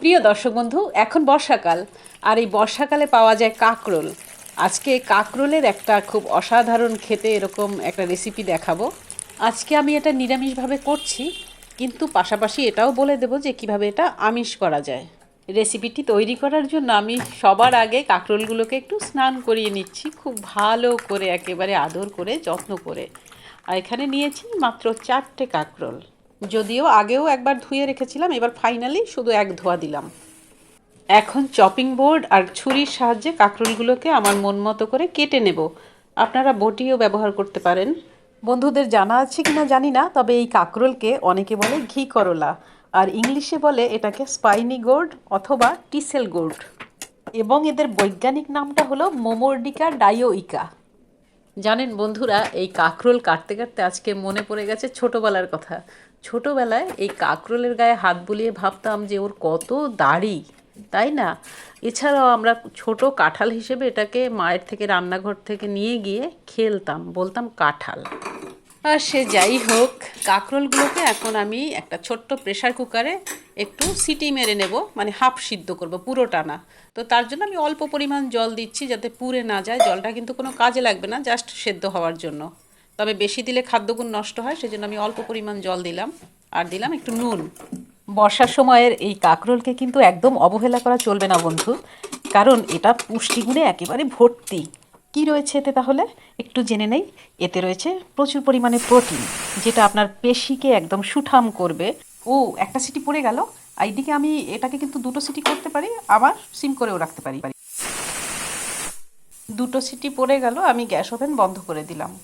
প্রিয় দর্শক বন্ধু, এখন বর্ষাকাল, আর এই বর্ষাকালে পাওয়া যায় কাকরোল। আজকে কাকরোলের একটা খুব অসাধারণ খেতে এরকম একটা রেসিপি দেখাবো। আজকে আমি এটা নিরামিষভাবে করছি, কিন্তু পাশাপাশি এটাও বলে দেবো যে কীভাবে এটা আমিষ করা যায়। রেসিপিটি তৈরি করার জন্য আমি সবার আগে কাকরোলগুলোকে একটু স্নান করিয়ে নিচ্ছি, খুব ভালো করে একেবারে আদর করে, যত্ন করে। আর এখানে নিয়েছি মাত্র চারটে কাকরোল। যদিও আগেও একবার ধুয়ে রেখেছিলাম, এবার ফাইনালি শুধু এক ধোয়া দিলাম। এখন চপিং বোর্ড আর ছুরির সাহায্যে কাঁকরোলগুলোকে আমার মন মতো করে কেটে নেব। আপনারা বটিও ব্যবহার করতে পারেন। বন্ধুদের জানা আছে কিনা জানি না, তবে এই কাঁকরোলকে অনেকে বলে ঘি করলা, আর ইংলিশে বলে এটাকে স্পাইনি গোর্ড অথবা টিসেল গোর্ড এবং এদের বৈজ্ঞানিক নামটা হলো মোমোর্ডিকা ডায়োইকা জানেন বন্ধুরা, এই কাঁকরোল কাটতে কাটতে আজকে মনে পড়ে গেছে ছোটোবেলার কথা। ছোটোবেলায় এই কাকরোলের গায়ে হাত বুলিয়ে ভাবতাম যে ওর কত দাড়ি, তাই না? এছাড়াও আমরা ছোট কাঁঠাল হিসেবে এটাকে মায়ের থেকে রান্নাঘর থেকে নিয়ে গিয়ে খেলতাম, বলতাম কাঁঠাল। আর সে যাই হোক, কাঁকরোলগুলোকে এখন আমি একটা ছোট্ট প্রেশার কুকারে একটু সিটি মেরে নেব মানে হাফ সিদ্ধ করব পুরোটা না। তো তার জন্য আমি অল্প পরিমাণ জল দিচ্ছি যাতে পুড়ে না যায়, জলটা কিন্তু কোনো কাজে লাগবে না জাস্ট সেদ্ধ হওয়ার জন্য। তবে বেশি দিলে খাদ্যগুণ নষ্ট হয়, সেজন্য আমি অল্প পরিমাণ জল দিলাম। আর দিলাম একটু নুন। বর্ষার সময়ের এই কাঁকরোলকে কিন্তু একদম অবহেলা করা চলবে না, বন্ধু। কারণ এটা পুষ্টিগুণে একেবারে ভর্তি। কি রয়েছে এতে তাহলে? একটু জেনে নেই। এতে রয়েছে প্রচুর পরিমাণে প্রোটিন, যেটা আপনার পেশিকে একদম সুঠাম করবে। ও, একটা সিটি পড়ে গেল। এইদিকে আমি এটাকে কিন্তু দুটো সিটি করতে পারি, আবার সিম করেও রাখতে পারি। দুটো সিটি পড়ে গেল, আমি গ্যাস ওভেন বন্ধ করে দিলাম।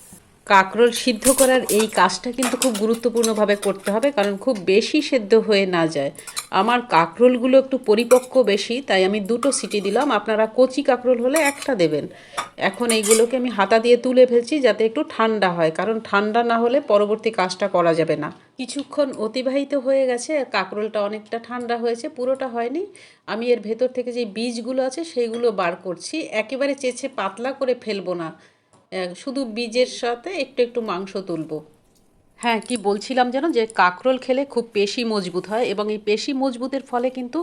কাকরোল সিদ্ধ করার এই কাজটা কিন্তু খুব গুরুত্বপূর্ণভাবে করতে হবে, কারণ খুব বেশি সেদ্ধ হয়ে না যায়। আমার কাঁকরোলগুলো একটু পরিপক্ক বেশি, তাই আমি দুটো সিটি দিলাম। আপনারা কচি কাকরোল হলে একটা দেবেন। এখন এইগুলোকে আমি হাতা দিয়ে তুলে ফেলছি যাতে একটু ঠান্ডা হয়, কারণ ঠান্ডা না হলে পরবর্তী কাজটা করা যাবে না। কিছুক্ষণ অতিবাহিত হয়ে গেছে, কাকরোলটা অনেকটা ঠান্ডা হয়েছে, পুরোটা হয়নি। আমি এর ভেতর থেকে যে বীজগুলো আছে, সেইগুলো বার করছি। একেবারে চেঁচে পাতলা করে ফেলব না। শুধু বীজের সাথে একটু একটু মাংস তুলবো। হ্যাঁ কি বলছিলাম যেন যে কাকরোল খেলে খুব পেশি মজবুত হয় এবং এই পেশি মজবুতের ফলে কিন্তু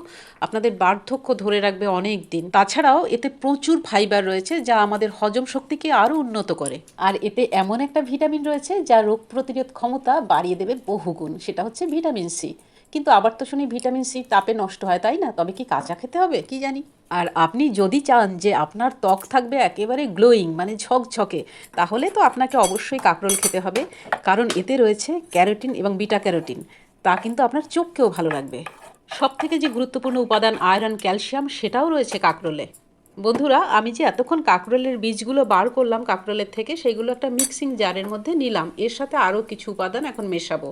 আপনাদের বার্ধক্য ধরে রাখবে অনেক দিন। তাছাড়াও এতে প্রচুর ফাইবার রয়েছে যা আমাদের হজম শক্তিকে আরও উন্নত করে। আর এতে এমন একটা ভিটামিন রয়েছে যা রোগ প্রতিরোধ ক্ষমতা বাড়িয়ে দেবে বহুগুণ। সেটা হচ্ছে ভিটামিন সি। কিন্তু আবার তো শুনি ভিটামিন সি তাপে নষ্ট হয়, তাই না? তবে কি কাঁচা খেতে হবে? কি জানি? আর আপনি যদি চান যে আপনার ত্বক থাকবে একেবারে গ্লোয়িং মানে ঝকঝকে, তাহলে তো আপনাকে অবশ্যই কাকরোল খেতে হবে। কারণ এতে রয়েছে ক্যারোটিন এবং বিটা ক্যারোটিন তা কিন্তু আপনার চোখকেও ভালো লাগবে সব থেকে যে গুরুত্বপূর্ণ উপাদান আয়রন ক্যালসিয়াম, সেটাও রয়েছে কাকরোলে। বন্ধুরা, আমি যে এতক্ষণ কাকরোলের বীজগুলো বার করলাম কাকরোলের থেকে সেগুলো একটা মিক্সিং জারের মধ্যে নিলাম। এর সাথে আরও কিছু উপাদান এখন মেশাবো।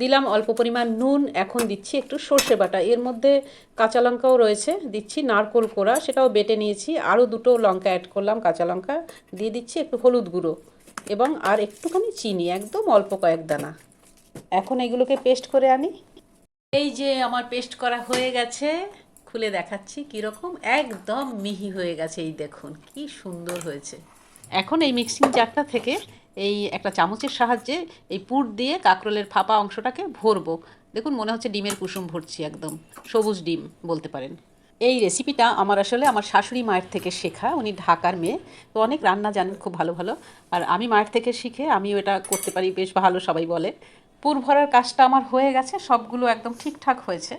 দিলাম অল্প পরিমাণ নুন, এখন দিচ্ছি একটু সর্ষে বাটা। এর মধ্যে কাঁচা লঙ্কাও রয়েছে, দিচ্ছি নারকোল কোড়া, সেটাও বেটে নিয়েছি। আরও দুটো লঙ্কা অ্যাড করলাম, কাঁচা লঙ্কা। দিয়ে দিচ্ছি একটু হলুদ গুঁড়ো এবং আর একটুখানি চিনি, একদম অল্প কয়েক দানা। এখন এগুলোকে পেস্ট করে আনি। এই যে আমার পেস্ট করা হয়ে গেছে, খুলে দেখাচ্ছি কীরকম, একদম মিহি হয়ে গেছে। এই দেখুন, কি সুন্দর হয়েছে। এখন এই মিক্সিং জারটা থেকে এই একটা চামচের সাহায্যে এই পুর দিয়ে কাঁকরোলের ফাঁপা অংশটাকে ভরবো। দেখুন, মনে হচ্ছে ডিমের কুসুম ভরছি একদম। সবুজ ডিম বলতে পারেন। এই রেসিপিটা আমার আসলে আমার শাশুড়ি মায়ের থেকে শেখা, উনি ঢাকার মেয়ে। তো অনেক রান্না জানেন খুব ভালো ভালো। আর আমি মায়ের থেকে শিখে আমিও এটা করতে পারি, বেশ ভালো সবাই বলে। পুর ভরার কাজটা আমার হয়ে গেছে, সবগুলো একদম ঠিকঠাক হয়েছে।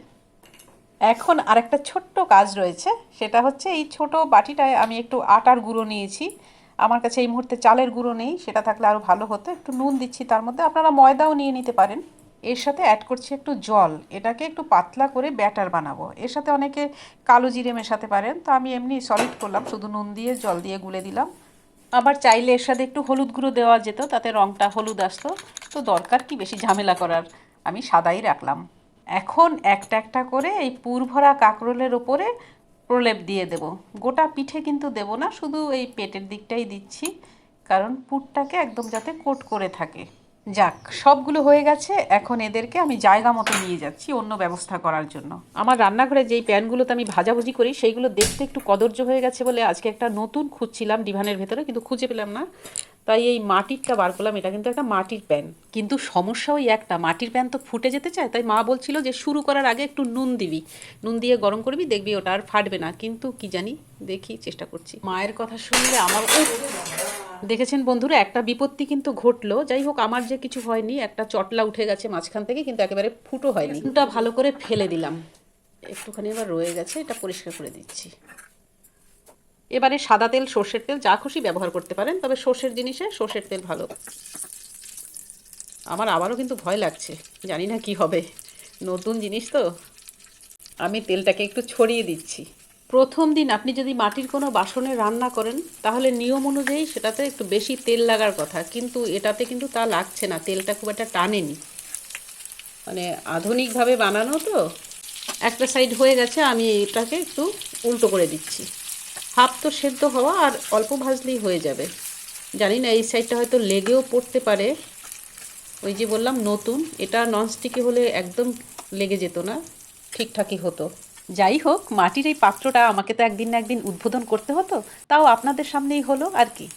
এখন আরেকটা ছোট্ট কাজ রয়েছে, সেটা হচ্ছে এই ছোট বাটিটায় আমি একটু আটার গুঁড়ো নিয়েছি। আমার কাছে এই মুহূর্তে চালের গুঁড়ো নেই, সেটা থাকলে আরও ভালো হতো। একটু নুন দিচ্ছি, তার মধ্যে আপনারা ময়দাও নিয়ে নিতে পারেন। এর সাথে অ্যাড করছি একটু জল। এটাকে একটু পাতলা করে ব্যাটার বানাবো। এর সাথে অনেকে কালো জিরে মেশাতে পারেন। তো আমি এমনি সলিড করলাম, শুধু নুন দিয়ে, জল দিয়ে গুলে দিলাম। আবার চাইলে এর সাথে একটু হলুদ গুঁড়ো দেওয়া যেত, তাতে রঙটা হলুদ আসতো। তো দরকার কি বেশি ঝামেলা করার? আমি সাদাই রাখলাম। এখন একটা একটা করে এই পুর ভরা কাঁকরোলের ওপরে প্রলেপ দিয়ে দেব। গোটা পিঠে কিন্তু দেব না, শুধু এই পেটের দিকটাই দিচ্ছি, কারণ পুরটাকে একদম যাতে কোট করে থাকে। যাক, সবগুলো হয়ে গেছে, এখন এদেরকে আমি জায়গা মতো নিয়ে যাচ্ছি অন্য ব্যবস্থা করার জন্য। আমার রান্নাঘরে যেই প্যানগুলোতে আমি ভাজাভুজি করি, সেইগুলো দেখতে একটু কদর্য হয়ে গেছে বলে আজকে একটা নতুন খুঁজছিলাম ডিভানের ভেতরে, কিন্তু খুঁজে পেলাম না। তাই এই মাটিরটা বার করলাম, এটা কিন্তু একটা মাটির প্যান। কিন্তু সমস্যা ওই একটা, মাটির প্যান তো ফুটে যেতে চায়, তাই মা বলছিল যে শুরু করার আগে একটু নুন দিবি। নুন দিয়ে গরম করবি, দেখবি ওটা আর ফাটবে না, কিন্তু কি জানি, দেখি, চেষ্টা করছি। মায়ের কথা শুনলে আমার! দেখেছেন বন্ধুরা, একটা বিপত্তি কিন্তু ঘটলো। যাই হোক, আমার যে কিছু হয়নি, একটা চটলা উঠে গেছে মাঝখান থেকে, কিন্তু একেবারে ফুটো হয়নি। নুনটা ভালো করে ফেলে দিলাম। একটুখানি এবার রয়ে গেছে, এটা পরিষ্কার করে দিচ্ছি। এবারে সাদা তেল, সর্ষের তেল, যা খুশি ব্যবহার করতে পারেন, তবে সর্ষের জিনিসে সর্ষের তেল ভালো। আমার আবারও কিন্তু ভয় লাগছে, জানি না কি হবে। নতুন জিনিস তো। আমি তেলটাকে একটু ছড়িয়ে দিচ্ছি। প্রথম দিন আপনি যদি মাটির কোনো বাসনে রান্না করেন, তাহলে নিয়ম অনুযায়ী সেটাতে একটু বেশি তেল লাগার কথা। কিন্তু এটাতে কিন্তু তা লাগছে না, তেলটা খুব একটা টানেনি। মানে আধুনিকভাবে বানানো তো। একটা সাইড হয়ে গেছে, আমি এটাকে একটু উল্টো করে দিচ্ছি। হাফ তো সেদ্ধ হওয়া আর অল্প ভাজলেই হয়ে যাবে। জানি না, এই সাইডটা হয়তো লেগেও পড়তে পারে। ওই যে বললাম, নতুন। এটা ননস্টিকে হলে একদম লেগে যেত না, ঠিকঠাকই হতো। যাই হোক, মাটির এই পাত্রটা আমাকে তো একদিন না একদিন উদ্বোধন করতে হতো, তাও আপনাদের সামনেই হলো আর কি।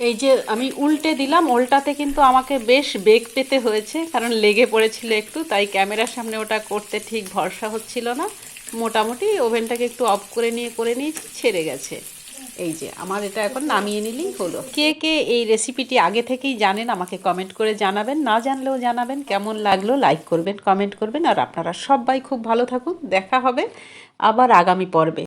এই যে আমি উল্টে দিলাম, উল্টাতে কিন্তু আমাকে বেশ বেগ পেতে হয়েছে, কারণ লেগে পড়েছিল একটু, তাই ক্যামেরার সামনে ওটা করতে ঠিক ভরসা হচ্ছিল না। মোটামুটি ওভেনটাকে একটু অফ করে নিয়ে করে নিয়ে ছেড়ে গেছে। এই যে, আমার এটা এখন নামিয়ে নিলেই হলো। কে কে এই রেসিপিটি আগে থেকেই জানেন, আমাকে কমেন্ট করে জানাবেন। না জানলেও জানাবেন, কেমন লাগল লাইক করবেন কমেন্ট করবেন। আর আপনারা সবাই খুব ভালো থাকুন। দেখা হবে আবার আগামী পর্বে।